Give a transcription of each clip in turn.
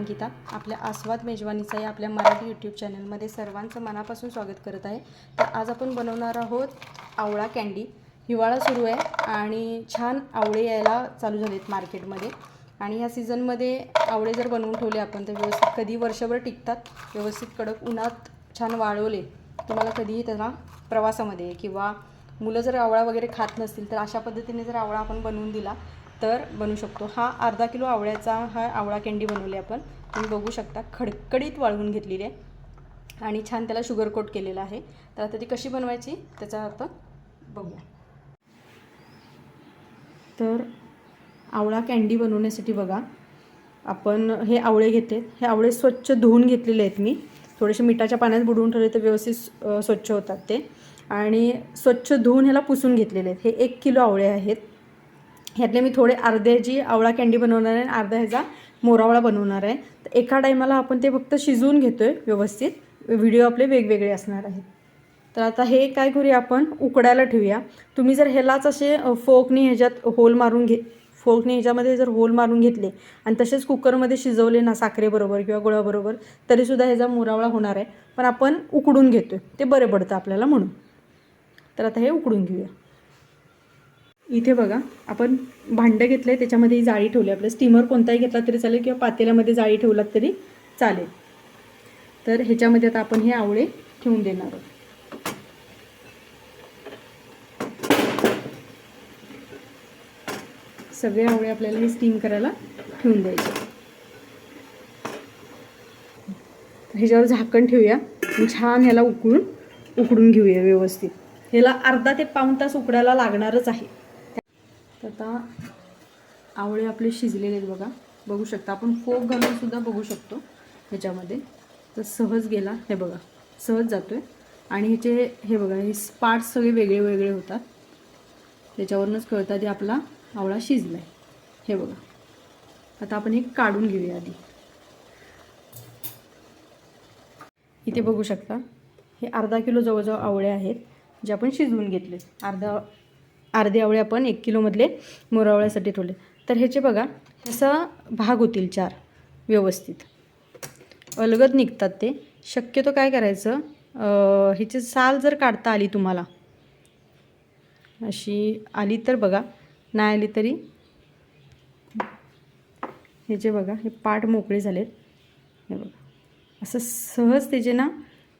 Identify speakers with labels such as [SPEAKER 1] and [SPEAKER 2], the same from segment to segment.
[SPEAKER 1] अंकिता आपल्या आस्वाद मेजवानीचा या आपल्या मराठी यूट्यूब चॅनलमध्ये सर्वांचं मनापासून स्वागत करत आहे. तर आज आपण बनवणार आहोत आवळा कँडी हिवाळा सुरू आहे आणि छान आवळे यायला चालू झालेत मार्केटमध्ये. आणि ह्या सीझनमध्ये आवळे जर बनवून ठेवले आपण तर व्यवस्थित कधी वर्षभर टिकतात व्यवस्थित कडक उन्हात छान वाळवले तुम्हाला कधीही त्यांना प्रवासामध्ये किंवा मुलं जर आवळा वगैरे खात नसतील तर अशा पद्धतीने जर आवळा आपण बनवून दिला तर बनू शकतो. हा अर्धा किलो आवळ्याचा हा आवळा कँडी बनवली आपण. तुम्ही बघू शकता खडकडीत वाळवून घेतलेली आहे. आणि छान त्याला शुगर कोट केलेलं आहे. तर आता ती कशी बनवायची त्याचा आपण बघूया. तर आवळा कँडी बनवण्यासाठी बघा आपण हे आवळे घेते हे आवळे स्वच्छ धुवून घेतलेले आहेत मी. थोडेसे मिठाच्या पाण्यात बुडवून ठेवले तर व्यवस्थित स्वच्छ होतात ते. आणि स्वच्छ धुवून ह्याला पुसून घेतलेले आहेत. हे एक किलो आवळे आहेत. ह्यातले मी थोडे अर्ध्याची आवळा कँडी बनवणार आहे आणि अर्धा ह्याचा मोरावळा बनवणार आहे. तर एका टायमाला आपण ते फक्त शिजवून घेतो आहे व्यवस्थित. व्हिडिओ आपले वेगवेगळे असणार आहेत. तर आता हे काय करूया आपण? उकडायला ठेवूया. तुम्ही जर ह्यालाच असे फोकने फोकनी ह्याच्यात होल मारून घे फोकनी ह्याच्यामध्ये जर होल मारून घेतले आणि तसेच कुकरमध्ये शिजवले ना साखरेबरोबर किंवा गुळाबरोबर तरीसुद्धा ह्याचा मोरावळा होणार आहे. पण आपण उकडून घेतो आहे ते बरे पडतं आपल्याला म्हणून. तर आता हे उकडून घेऊया. इथे बघा आपण भांडं घेतलं आहे त्याच्यामध्ये जाळी ठेवली. आपलं स्टीमर कोणताही घेतला तरी चालेल किंवा पातेल्यामध्ये जाळी ठेवलात तरी चालेल. तर ह्याच्यामध्ये आता आपण हे आवळे ठेवून देणार आहोत. सगळे आवळे आपल्याला हे स्टीम करायला ठेवून द्यायचे. ह्याच्यावर झाकण ठेवूया. छान ह्याला उकळून उकडून घेऊया व्यवस्थित. ह्याला अर्धा ते पाऊण तास उकडायला लागणारच आहे. तर आता आवळे आपले शिजलेले आहेत बघा. बघू शकता. आपण फोक घालूनसुद्धा बघू शकतो ह्याच्यामध्ये. तर सहज गेला. हे बघा. सहज जातो आहे आणि ह्याचे हे बघा हे पार्ट्स सगळे वेगळे वेगळे होतात. त्याच्यावरूनच कळतं की आपला आवळा शिजला आहे हे बघा. आता आपण हे काढून घेऊया आधी. इथे बघू शकता. हे अर्धा किलो जवळजवळ आवळे आहेत जे आपण शिजवून घेतले अर्धा अर्धे आवळे आपण एक किलोमधले मोरावळ्यासाठी ठेवले. तर ह्याचे बघा असा भाग होतील चार व्यवस्थित. अलगद निघतात ते. शक्यतो काय करायचं ह्याची साल जर काढता आली तुम्हाला अशी आली तर बघा नाही आली तरी हे जे बघा हे पाठ मोकळे झालेत. हे बघा. असं सहज त्याचे ना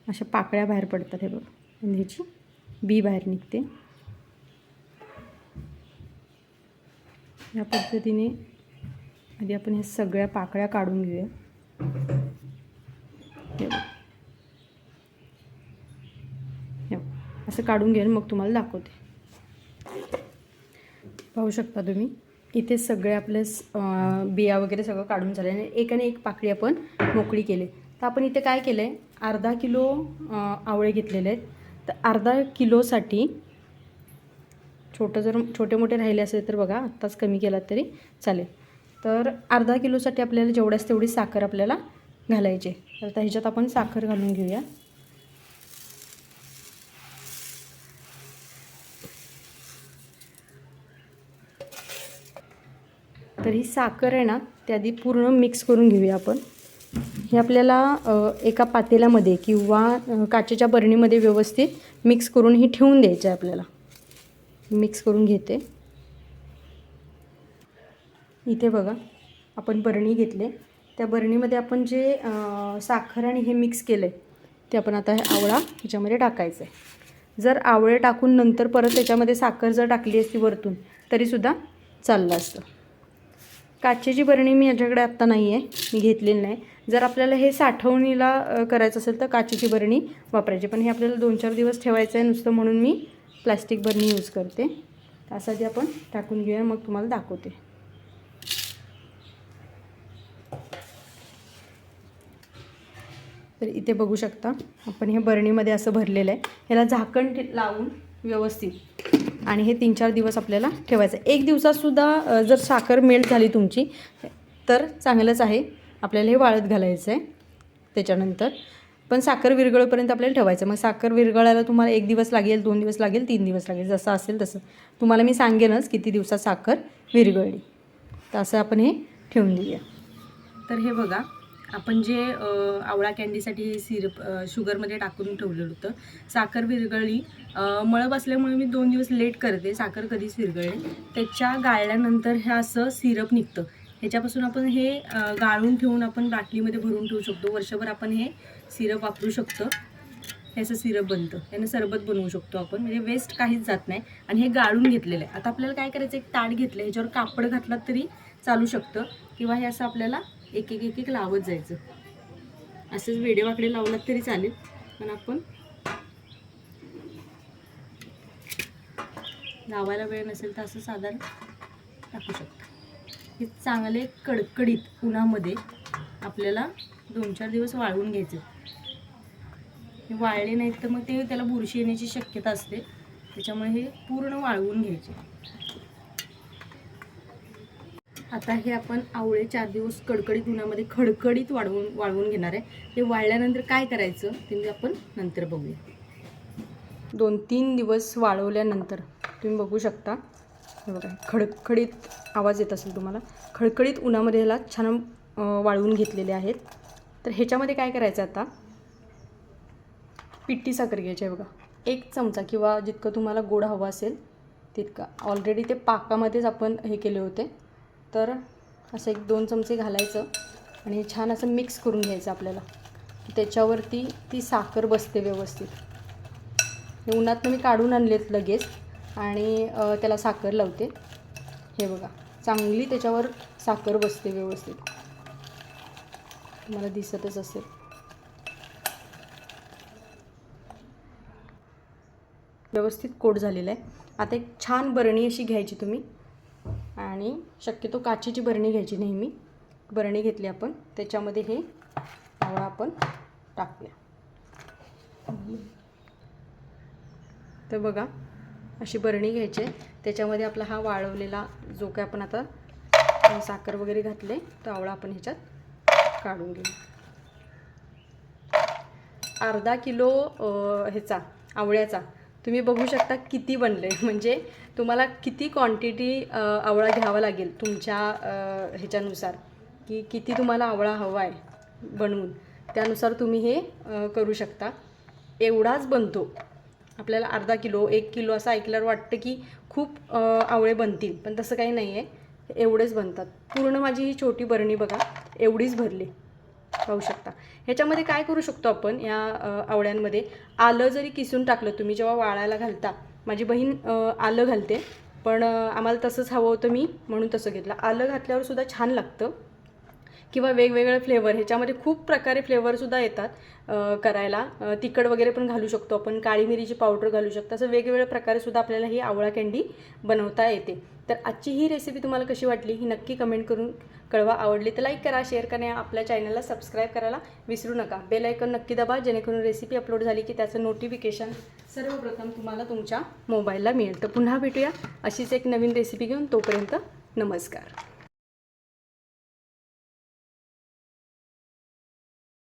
[SPEAKER 1] अशा पाकळ्या बाहेर पडतात हे बघा. आणि ह्याची बी बाहेर निघते. या पद्धतीने आधी आपण ह्या सगळ्या पाकळ्या काढून घेऊया. असं काढून घेऊन मग तुम्हाला दाखवते. पाहू शकता तुम्ही इथे सगळे आपले बिया वगैरे सगळं काढून झाले आणि एक आणि एक पाकळी आपण मोकळी केली. तर आपण इथे काय केलं आहे अर्धा किलो आवळे घेतलेले आहेत. तर अर्धा किलोसाठी छोटं जर छोटे मोठे राहिले असेल तर बघा आत्ताच कमी केलात तरी चालेल. तर अर्धा किलोसाठी आपल्याला जेवढ्याच तेवढी साखर आपल्याला घालायची तर आता ह्याच्यात आपण साखर घालून घेऊया. तर ही साखर आहे ना ते आधी पूर्ण मिक्स करून घेऊया आपण. हे आपल्याला एका पातेल्यामध्ये किंवा काचेच्या बरणीमध्ये व्यवस्थित मिक्स करून ही ठेवून द्यायचं आहे आपल्याला. मिक्स करून घेते. इथे बघा आपण बरणी घेतले. त्या बरणीमध्ये आपण जे साखर आणि हे मिक्स केलं आहे ते आपण आता हे आवळा ह्याच्यामध्ये टाकायचं आहे जर आवळे टाकून नंतर परत त्याच्यामध्ये साखर जर टाकली असती वरतून तरीसुद्धा चाललं असतं. काचेची बरणी मी याच्याकडे आत्ता नाही आहे मी घेतलेली नाही. जर आपल्याला हे साठवणीला करायचं असेल तर काचेची बरणी वापरायची. पण हे आपल्याला दोन चार दिवस ठेवायचं आहे नुसतं म्हणून मी प्लास्टिक बरणी यूज करते. त्यासाठी आपण टाकून घेऊया मग तुम्हाला दाखवते. तर इथे बघू शकता आपण हे बरणीमध्ये असं भरलेलं आहे. ह्याला झाकण ठे- लावून व्यवस्थित. आणि हे तीन चार दिवस आपल्याला ठेवायचं आहे. एक दिवसातसुद्धा जर साखर मेल्ट झाली तुमची तर चांगलंच आहे. आपल्याला हे वाळत घालायचं आहे त्याच्यानंतर. पण साखर विरघळपर्यंत आपल्याला ठेवायचं. मग साखर विरघळायला तुम्हाला एक दिवस लागेल दोन दिवस लागेल तीन दिवस लागेल. जसं असेल तसं. तुम्हाला मी सांगेनच किती दिवसात साखर विरघळली. तर असं आपण हे ठेवून देऊया. तर हे बघा आपण जे आवळा कॅन्डीसाठी सिरप शुगरमध्ये टाकून ठेवलेलं होतं. साखर विरघळली. मळब असल्यामुळे मी दोन दिवस लेट करते. साखर कधीच विरघळली त्याच्या गाळल्यानंतर हे असं सिरप निघतं. ह्याच्यापासून आपण हे गाळून ठेवून आपण बाटलीमध्ये भरून ठेवू शकतो. वर्षभर आपण हे सिरप वापरू शकतो. हे असं सिरप बनतं. यानं सरबत बनवू शकतो आपण. म्हणजे वेस्ट काहीच जात नाही. आणि हे गाळून घेतलेलं आहे. आता आपल्याला काय करायचं? एक ताट घेतलं ह्याच्यावर कापड घातलात तरी चालू शकतं. किंवा हे असं आपल्याला एक एक एक एक लावत जायचं. असंच वेडेवाकडे लावलात तरी चालेल. पण आपण लावायला वेळ नसेल तर असं साधारण टाकू शकतो. हे चांगले कडकडीत उन्हामध्ये आपल्याला दोन चार दिवस वाळवून घ्यायचे. हे वाळले नाहीत तर मग ते त्याला बुरशी येण्याची शक्यता असते. त्याच्यामुळे हे पूर्ण वाळवून घ्यायचे. आता हे आपण आवळे चार दिवस कडकडीत उन्हामध्ये खडकडीत वाढवून वाळवून घेणार आहे. ते वाळल्यानंतर काय करायचं ते आपण नंतर बघूया. दोन तीन दिवस वाळवल्यानंतर तुम्ही बघू शकता. हे बघा खडखडीत आवाज येत असेल तुम्हाला. खडखडीत उन्हामध्ये ह्याला छान वाळवून घेतलेले आहेत. तर ह्याच्यामध्ये काय करायचं आता? पिट्टी साखर घ्यायची आहे बघा. एक चमचा किंवा जितकं तुम्हाला गोड हवं असेल तितका. ऑलरेडी ते पाकामध्येच आपण हे केले होते. तर असं एक दोन चमचे घालायचं आणि हे छान असं मिक्स करून घ्यायचं आपल्याला. त्याच्यावरती ती साखर बसते व्यवस्थित. उन्हातनं मी काढून आणलेत लगेच. आणि त्याला साखर लावते. हे बघा चांगली त्याच्यावर साखर बसते व्यवस्थित. तुम्हाला दिसतच असेल. व्यवस्थित कोट झालेला आहे. आता एक छान बरणी अशी घ्यायची तुम्ही. आणि शक्यतो काचेची बरणी घ्यायची नेहमी. बरणी घेतली आपण. त्याच्यामध्ये हे आवळा आपण टाकूया. तर बघा अशी बरणी घ्यायची आहे. त्याच्यामध्ये आपला हा वाळवलेला जो काय आपण आता साखर वगैरे घातले तो आवळा आपण ह्याच्यात काढून घेऊ. अर्धा किलो ह्याचा आवळ्याचा तुम्ही बघू शकता किती बनले म्हणजे तुम्हाला किती क्वांटिटी आवळा घ्यावा लागेल तुमच्या ह्याच्यानुसार. की किती तुम्हाला आवळा हवा आहे बनवून. त्यानुसार तुम्ही हे करू शकता. एवढाच बनतो. आपल्याला अर्धा किलो एक किलो असं ऐकल्यावर वाटतं की खूप आवळे बनतील. पण तसं काही नाही आहे एवढेच बनतात. पूर्ण माझी ही छोटी बरणी बघा एवढीच भरली. पाहू शकता. ह्याच्यामध्ये काय करू शकतो आपण? या आवळ्यांमध्ये आलं जरी किसून टाकलं तुम्ही जेव्हा वाळायला घालता माझी बहीण आलं घालते. पण आम्हाला तसंच हवं होतं मी म्हणून तसं घेतलं. आलं घातल्यावर सुद्धा छान लागतं. किंवा वेगवेगळे फ्लेवर ह्याच्यामध्ये खूप प्रकारे फ्लेवरसुद्धा येतात करायला. तिखट वगैरे पण घालू शकतो आपण. काळी मिरीची पावडर घालू शकतो. असं वेगवेगळ्या प्रकारेसुद्धा आपल्याला ही आवळा कँडी बनवता येते. तर आजची ही रेसिपी तुम्हाला कशी वाटली ही नक्की कमेंट करून कळवा. आवडली तर लाईक करा शेअर करा. आपल्या चॅनलला सबस्क्राईब करायला विसरू नका. बेल आयकॉन नक्की दबा जेणेकरून रेसिपी अपलोड झाली की त्याचं नोटिफिकेशन सर्वप्रथम तुम्हाला तुमच्या मोबाईलला मिळेल. तर पुन्हा भेटूया. अशीच एक नवीन रेसिपी घेऊन तोपर्यंत नमस्कार.